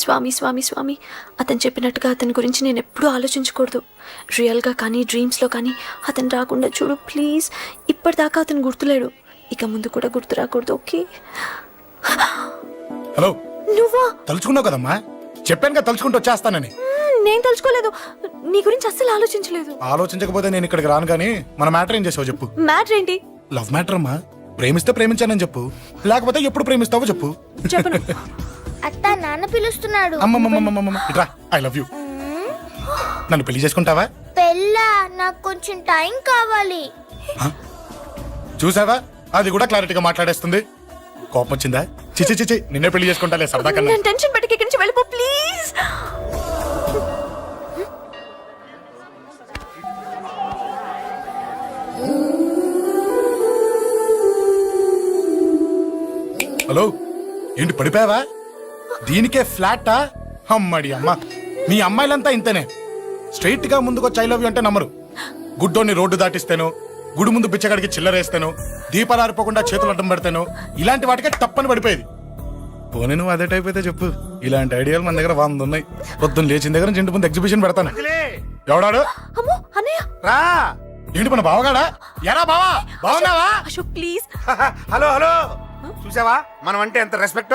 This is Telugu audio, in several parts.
స్వామి స్వామి స్వామి. అతను చెప్పినట్టుగా అతని గురించి నేను ఎప్పుడూ ఆలోచించకూడదు. రియల్గా కానీ డ్రీమ్స్లో కానీ అతను రాకుండా చూడు ప్లీజ్ ఇప్పటిదాకా అతను గుర్తులేడు. ఇక ముందు కూడా గుర్తు రాకూడదు ఓకే? హలో. నువ్వా? తలుచుకున్నావు కదమ్మా? చెప్పాను కదా తలుచుకుంటూ వచ్చేస్తానని. నేను తలుచుకోలేదు. నీ గురించి అస్సలు ఆలోచించలేదు. ఆలోచించకపోతే నేను ఇక్కడికి రాను కానీ మన మ్యాటర్ ఏం చేసావు చెప్పు. మ్యాటర్ ఏంటి? లవ్ మ్యాటర్ అమ్మా ప్రేమిస్తే ప్రేమించానని చెప్పు. లేకపోతే ఎప్పుడు ప్రేమిస్తావో చెప్పు. చెప్పను. అత్త నాన్న పిలుస్తున్నాడు. అమ్మమ్మమ్మమ్మమ్మ ఇట్రా ఐ లవ్ యూ నన్ను పెళ్ళి చేసుకుంటావా? పెళ్ళా? నాకు కొంచెం టైం కావాలి. చూసావా? అది కూడా క్లారిటీగా మాట్లాడేస్తుంది. కోపం వచ్చిందా? చిచి చిచి నిన్నే పెళ్ళి చేసుకుంటాలే సరదా కన్నా. నేను టెన్షన్ పెట్టి ఇక్కడి నుంచి వెళ్ళిపో ప్లీజ్ హలో ఏంటి పడిపోయావా? దీనికే ఫ్లాటా? అమ్మడి అమ్మ. మీ అమ్మాయిలంతా ఇంతనే. స్ట్రైట్గా ముందుకొచ్చి ఐ లవ్ యూ అంటే నమ్మరు. గుడ్డోని రోడ్డు దాటిస్తాను గుడి ముందు బిచ్చగాడికి చిల్లరేస్తాను దీపాలు ఆరిపోకుండా చేతులు అడ్డం పెడతాను. ఇలాంటి వాటికే తప్పని పడిపోయేది. పోనీ నువ్వు అదే టైప్ అయితే చెప్పు. ఇలాంటి ఐడియాలు మన దగ్గర వంద ఉన్నాయి. పొద్దున్న లేచిన దగ్గర నుంచి ఇంటి ముందు ఎగ్జిబిషన్ పెడతాను. ఎవడాడు? రా. ఏంటి మన బావగాడా? ఎరా బావా? బావున్నావా అశోక్ ప్లీజ్ హలో హలో. చూసావా? మనం అంటే ఎంత రెస్పెక్ట్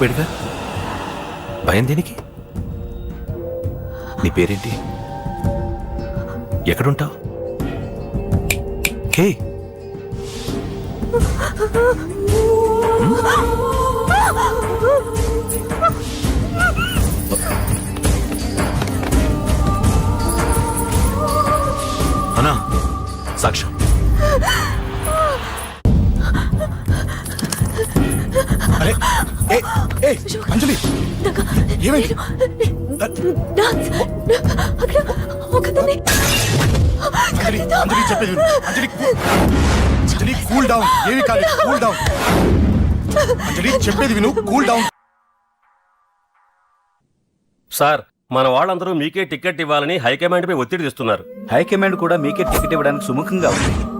మర్చిపోయాడుగా భయం దేనికి? నీ పేరేంటి? ఎక్కడుంటావు? హే అనా సాక్ష. అరే ఏ అంజలి. ఏమైంది? అంజలి అంజలి చెప్పేది విను. అంజలి కూ- అంజలి కూల్ డౌన్. ఏమి కాదు కూల్ డౌన్. అంజలి చెప్పేది విను. Cool down. సార్ మన వాళ్ళందరూ మీకే టికెట్ ఇవ్వాలని హైకమాండ్ పై ఒత్తిడి తెస్తున్నారు. హైకమాండ్ కూడా మీకే టికెట్ ఇవ్వడానికి సుముఖంగా ఉంది.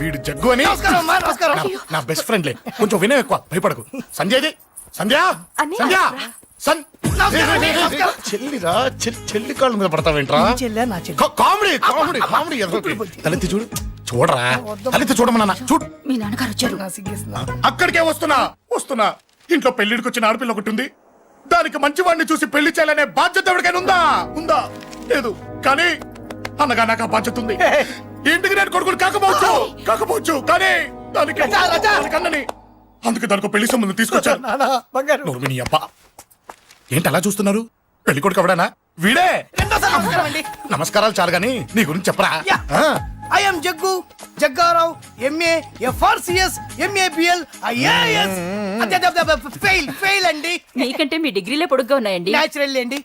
వీడు జగ్గు అని. నా- నా బెస్ట్ ఫ్రెండ్లే కొంచెం వినయం ఎక్కువ భయపడకు. సంధ్యది? సంధ్య? అన్నయ్య, సంధ్య? రా. సన్ చెల్లిరా చెల్లి చెల్లి కాళ్ళ మీద పడతావేంట్రా కా- కామెడీ కామెడీ కామెడీ. తలెత్తి చూడు. చూడరా? తలెత్తి చూడమన్నా చూడు. మీ నాన్నగారు వచ్చారు. అక్కడికే వస్తున్నా. వస్తున్నా. ఇంట్లో పెళ్ళిడికి వచ్చిన ఆడపిల్ల ఒకటి ఉంది. దానికి మంచి వాడిని చూసి పెళ్ళి చేయాలనే బాధ్యత ఎవరికైనా ఉందా? ఉందా? లేదు. కానీ అనగా నాకు ఆ బాధ్యత ఉంది. ఇంటికి నేను కొడుకుని కాకపోవచ్చు? కాకపోవచ్చు. కానీ దానికి అన్నని. అందుకే దానికి పెళ్ళి సంబంధం తీసుకొచ్చాను. నోర్మిని అబ్బ. ఏంటి అలా చూస్తున్నారు? పెళ్ళి కొడుకు ఎవడానా? వీడే. నమస్కారాలు చాలు గాని నీ గురించి చెప్పరా? I'm Jaggu Jaggarao MA FRCS MABL IAS fail fail అండి. మీకంటే మీ డిగ్రీలే పొడుగ్గా ఉన్నాయండి. న్యాచురల్ అండి.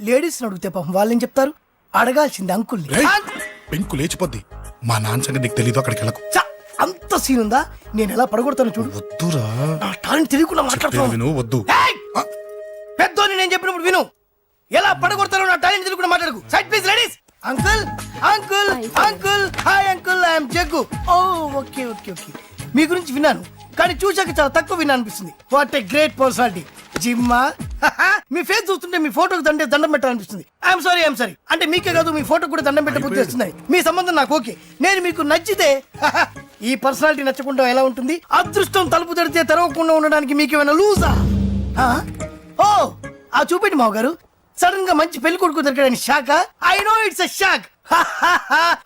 లేడీస్ అడిగితే పాపం వాళ్ళేం చెప్తారు? అడగాల్సింది అంకుల్ పెంకు లేచిపోద్ది. మా నాన్న సంగతి నీకు తెలీదు అక్కడికి వెళ్ళకు. అంత సీన్ ఉందా? నేను ఎలా పడగొడతాను చూడు. వద్దురా. నా టాలెంట్ తెలియకుండా మాట్లాడుతున్నాను విను? వద్దు. పెద్దోని నేను చెప్పినప్పుడు విను. ఎలా పడగొడతారో నా టాలెంట్ తెలియకుండా మాట్లాడకు. Side please ladies uncle uncle uncle hi uncle I'm Jaggu oh okay okay okay మీ గురించి విన్నాను కానీ చూశాక చాలా తక్కువ విన్నా అనిపిస్తుంది వాట్ ఏ గ్రేట్ పర్సనాలిటీ జిమ్మా? మీ ఫేస్ చూస్తుంటే మీ ఫోటోకి దండే దండం పెట్టాలనిపిస్తుంది. ఐఎమ్ సారీ ఐఎమ్ సారీ అంటే మీకే కాదు మీ ఫోటో కూడా దండం పెట్టే బుద్ధి మీ సంబంధం నాకు ఓకే. నేను మీకు నచ్చితే ఈ పర్సనాలిటీ నచ్చకుండా ఎలా ఉంటుంది? అదృష్టం తలుపు తెరితే తెరవకుండా ఉండడానికి మీకు ఏమైనా లూజా? ఓ ఆ చూపెట్టి మావ గారు సడన్గా మంచి పెళ్ళి కొడుకు దొరికాడని shock I know it's a shock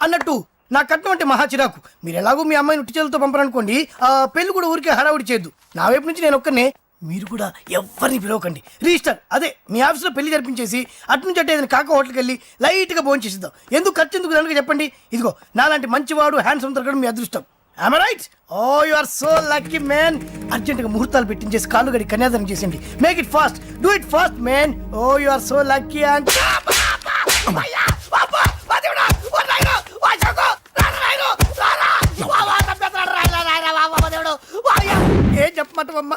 అన్నట్టు నా కట్నం అంటే మహా చిరాకు. మీరు ఎలాగో మీ అమ్మాయిని ఉట్టి చేతులతో పంపరనుకోండి ఆ పెళ్ళి కూడా ఊరికే హడావుడి చేయొద్దు. నా వైపు నుంచి నేను ఒక్కనే మీరు కూడా ఎవరిని పిలవకండి. రిజిస్టర్ అదే మీ ఆఫీస్లో పెళ్ళి జరిపించేసి అటు నుంచి అంటే ఏదైనా కాక హోటల్కి వెళ్ళి లైట్గా భోజనం చేసిద్దాం. ఎందుకు ఖర్చు ఎందుకు దానికి చెప్పండి? ఇదిగో నాలాంటి మంచివాడు హ్యాండ్సమ్ దొరకడం మీ అదృష్టం. I'm right oh you are so lucky man అర్జెంట్గా ముహూర్తాలు పెట్టించేసి కాళ్ళు గడి కన్యాదానం చేసేయండి. Make it fast do it fast man oh you are so lucky and ఏం చెప్పమంటావమ్మా?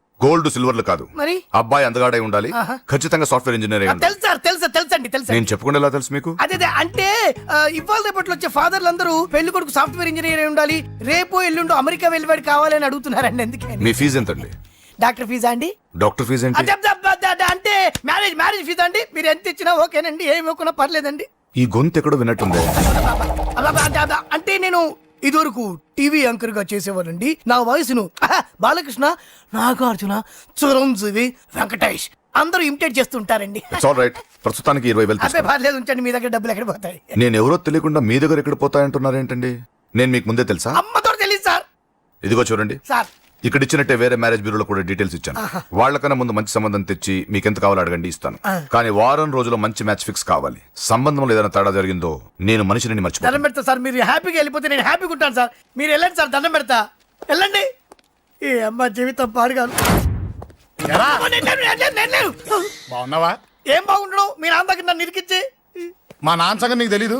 గోల్డ్ సిల్వర్లు కాదు. మరి? అబ్బాయి అందగాడై ఉండాలి. ఖచ్చితంగా సాఫ్ట్వేర్ ఇంజనీర్ తెలుసు సార్ తెలుసా తెలుసండి తెలుసా నేను చెప్పకుండా ఎలా తెలుసు మీకు? అదే అంటే ఇవాళ రేపట్లో వచ్చే ఫాదర్లు అందరూ పెళ్ళి కొడుకు సాఫ్ట్వేర్ ఇంజనీర్ అయి ఉండాలి. రేపు ఎల్లుండు అమెరికా వెళ్ళివాడు కావాలని అడుగుతున్నారండి ఎందుకని మీ ఫీజు ఎంతండి? డాక్టర్ ఫీజా అండి? డాక్టర్ ఫీజు అంటే మ్యారేజ్ మ్యారేజ్ ఫీజా అండి? మీరు ఎంత ఇచ్చినా ఓకేనండి ఏమి ఇవ్వకున్నా పర్లేదండి. ఈ గొంతు ఎక్కడో అదే, అంటే నేను ఇదివరకు టీవీ యాంకర్గా చేసేవాడండి నా వయసును బాలకృష్ణ నాగార్జున చిరంజీవి వెంకటేష్ అందరూ ఇమిటేట్ చేస్తుంటారండి. ఆల్ రైట్ ప్రస్తుతానికి ఇరవై వేలు పర్లేదు ఉంచండి మీ దగ్గర డబ్బులు ఎక్కడ పోతాయి? నేను ఎవరో తెలియకుండా మీ దగ్గర ఎక్కడ పోతాయంటున్నారేంటండి? నేను మీకు ముందే తెలుసా? అమ్మతో తెలియదు సార్. ఇదిగో చూడండి. సార్. ఇక్కడ ఇచ్చినట్టే వేరే మ్యారేజ్ బ్యూరోలో కూడా డీటెయిల్స్ ఇచ్చాను. వాళ్ళకన్నా ముందు మంచి సంబంధం తెచ్చి మీకు ఎంత కావాలో అడగండి ఇస్తాను. కానీ వారం రోజుల్లో మంచి మ్యాచ్ ఫిక్స్ కావాలి. సంబంధంలో ఏదైనా తేడా జరిగిందో నేను మనిషిని మర్చిపోతాను. దండం పెడతా సార్ మీరు హ్యాపీగా వెళ్ళిపోతే నేను హ్యాపీగా ఉంటాను సార్. మీరు వెళ్ళండి సార్ దండం పెడతా. వెళ్ళండి. ఈ అమ్మ జీవితం పాడుగాను. బాగున్నావా? ఏం బాగుండడం? మీరు నా దగ్గర నన్ను ఇరికిచ్చి. మా నాన్న సంగతి నీకు తెలీదు.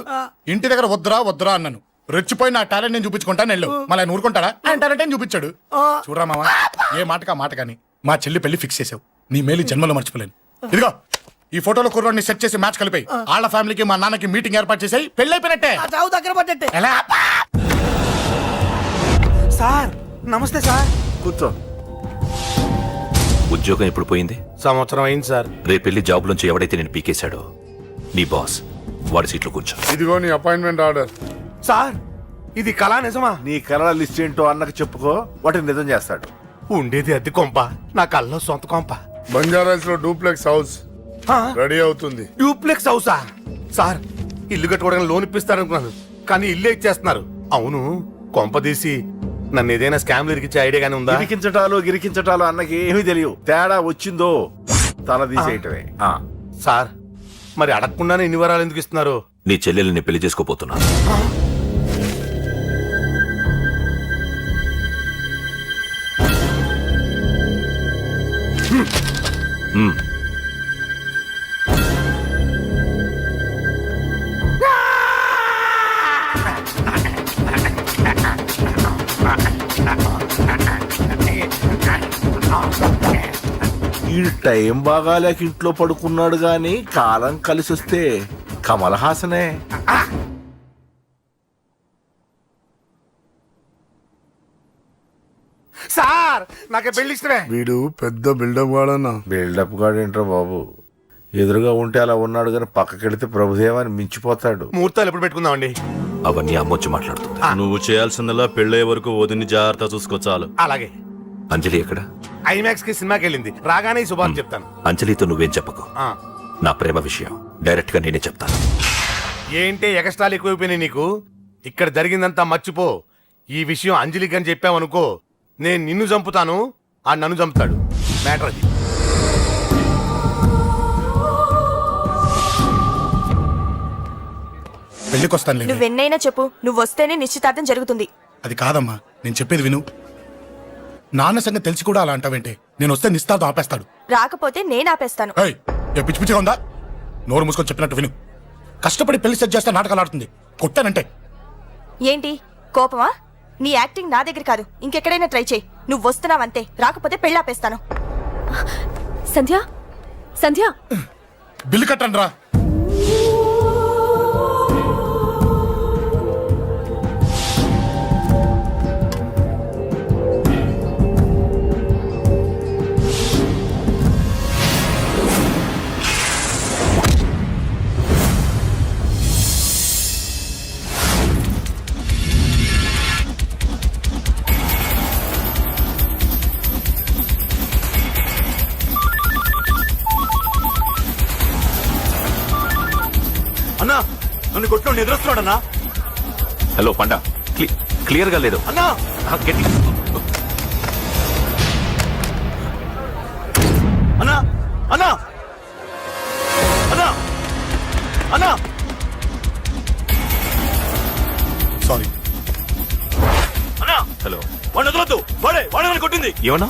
ఇంటి దగ్గర వద్దురా వద్దురా అన్నాను. రెచ్చిపోయి నా టాలెంట్ నేను చూపించుకుంటాను వెళ్ళు. మళ్ళీ ఆయన ఊరుకుంటాడా? ఆయన టాలెంట్ అని చూపించాడు? చూడరా మావా ఏ మాటకా మాట కానీ. మా చెల్లి పెళ్ళి ఫిక్స్ చేసావు. నీ మేలు ఈ జన్మలో మర్చిపోలేను. ఇదిగో ఈ ఫోటోలో కుర్రాన్ని సెట్ చేసి మ్యాచ్ కలిపాయి. వాళ్ళ ఫ్యామిలీకి మా నాన్నకి మీటింగ్ ఏర్పాటు చేసాయి పెళ్ళి అయిపోయినట్టే. ఆ చావు దగ్గర పడ్డట్టే. ఎలా? సార్ నమస్తే సార్. కూర్చో. ఉద్యోగం ఎప్పుడు పోయింది? సంవత్సరం అయింది సార్. రేపెళ్ళి జాబ్ నుంచి ఎవడైతే నేను పీకేశాడో నీ బాస్ వాడి సీట్లో కూర్చో. ఇదిగో నీ అపాయింట్మెంట్ ఆర్డర్. సార్ ఇది కళా నిజమా? నీ కళ లిస్ట్ ఏంటో అన్నకు చెప్పుకో వాటిని నిజం చేస్తాడు. ఉండేది అద్దె కొంప నా కల్లో సొంత కొంప. బంజారాస్లో డూప్లెక్స్ హౌస్ ఆ, రెడీ అవుతుంది. డూప్లెక్స్ హౌసా? సార్ ఇల్లు కట్టుకోవడానికి లోన్ ఇప్పిస్తారనుకున్నాను కానీ ఇల్లే ఇచ్చేస్తున్నారు అవును కొంప తీసి నన్ను ఏదైనా స్కామ్ ఇరికిచ్చే ఐడియా గానీ ఉందా? గిరికించటాలు గిరికించటాలు అన్నకి ఏమీ తెలియదు తేడా వచ్చిందో తల తీసేయటమే. ఆ. సార్ మరి అడగకుండానే ఇన్ని వరాలు ఎందుకు ఇస్తున్నారు? నీ చెల్లెల్ని పెళ్ళి చేసుకోపోతున్నా ఈ టైం బాగాలేక ఇంట్లో పడుకున్నాడు గాని కాలం కలిసి వస్తే కమల్ హాసనే సార్ నాకే పెళ్ళి ఇష్టమే. వీడు పెద్ద బిల్డప్ వాడన్నా బిల్డప్ గాడేంట్రా బాబు? ఎదురుగా ఉంటే అలా ఉన్నాడు గాని పక్కకెడితే ప్రభుదేవాన్ని మించిపోతాడు. ముహూర్తాలు ఎప్పుడు పెట్టుకుందామండి? అవన్నీ అమ్మొచ్చి మాట్లాడుతుంది. నువ్వు చేయాల్సిందల్లా పెళ్ళే వరకు వదిని జాగ్రత్త చూసుకో చాలు. అలాగే. అంజలి ఎక్కడ? ఐమాక్స్కి సినిమాకి వెళ్ళింది రాగానే ఈ శుభాన్ని చెప్తాను. అంజలితో నువ్వేం చెప్పకు. ఆ. నా ప్రేమ విషయం. డైరెక్ట్గా నేనే చెప్తాను. ఏంటి ఎగస్ట్రాలు ఎక్కువైపోయినాయి నీకు? ఇక్కడ జరిగిందంతా మర్చిపో. ఈ విషయం అంజలికి అని చెప్పావనుకో నేను నిన్ను చంపుతాను ఆ నన్ను చంపుతాడు. మ్యాటర్ అది. పెళ్ళికి వస్తాను నువ్వెన్నైనా చెప్పు నువ్వు వస్తేనే నిశ్చితార్థం జరుగుతుంది. అది కాదమ్మా నేను చెప్పేది విను. నాన్న సంగతి తెలిసి కూడా అలా అంటావేంటే నేను వస్తే నిస్తాతో ఆపేస్తాడు. రాకపోతే నేను ఆపేస్తాను. ఏయ్ ఏ పిచ్చి పిచ్చిగా ఉందా? నోరు మూసుకొని చెప్పినట్టు విను. కష్టపడి పెళ్ళి సెట్ చేస్తే నాటకాలు ఆడుతుంది. కొట్టానంటే. ఏంటి? కోపమా? నీ యాక్టింగ్ నా దగ్గర కాదు ఇంకెక్కడైనా ట్రై చేయి. నువ్వు వస్తున్నావంతే రాకపోతే పెళ్ళాపేస్తాను. సంధ్య? సంధ్య? బిల్లు కట్టండి రా. నన్ను కొట్టు ఎదురొస్తున్నాడు అన్నా హలో పండా. క్లియర్గా లేదు. అన్నా! గట్టి. అన్నా! అన్నా! అన్నా! అన్నా! సారీ. అన్నా! హలో. వాడిని వదలొద్దు. వాడే వాడే నన్ను కొట్టింది. ఏమన్నా?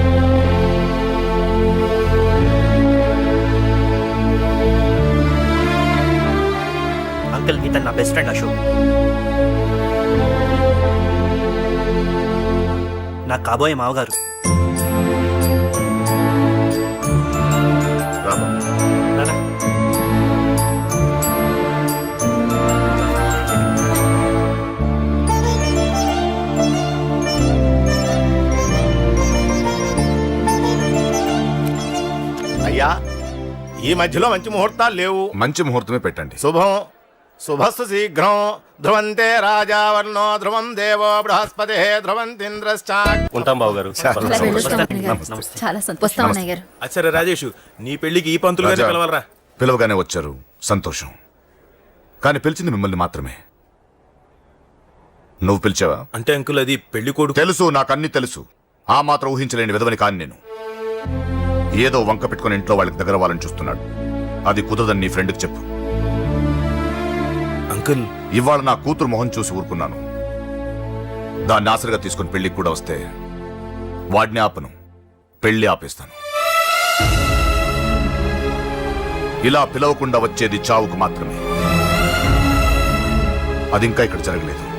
అంకుల్ ఇతను నా బెస్ట్ ఫ్రెండ్ అశోక్. నా కాబోయే మావగారు. అయ్యా ఈ మధ్యలో మంచి ముహూర్తాలు లేవు. మంచి ముహూర్తమే పెట్టండి. శుభం. శుభస్సు శీఘ్రం ధ్రువంతే రాజావర్ణో ధ్రువం దేవో బృహస్పతి ధ్రువంతింద్రశ్చా ఉంటాం బాబు గారు. గారు. నమస్తే. చాలా సంతోషం. అన్నయ్య గారు. అచ్చరే రాజేష్ నీ పెళ్ళికి ఈ పంతులు గారిని పిలవాలరా? పిలవగానే వచ్చారు. సంతోషం. కానీ పిలిచింది మిమ్మల్ని మాత్రమే. నువ్వు పిలిచావా? అంటే అంకుల్ అది పెళ్ళి కొడుకు తెలుసు నాకు అన్ని తెలుసు. ఆ మాత్రం ఊహించలేని విధవని కాని నేను. ఏదో వంక పెట్టుకుని ఇంట్లో వాళ్ళకి దగ్గర వాళ్ళని చూస్తున్నాడు. అది కుదరదని నీ ఫ్రెండ్కి చెప్పు. అంకుల్ ఇవాళ నా కూతురు మొహం చూసి ఊరుకున్నాను. దాన్ని ఆసరిగా తీసుకుని పెళ్ళికి కూడా వస్తే వాడిని ఆపను పెళ్ళి ఆపేస్తాను. ఇలా పిలవకుండా వచ్చేది చావుకు మాత్రమే. అది ఇంకా ఇక్కడ జరగలేదు.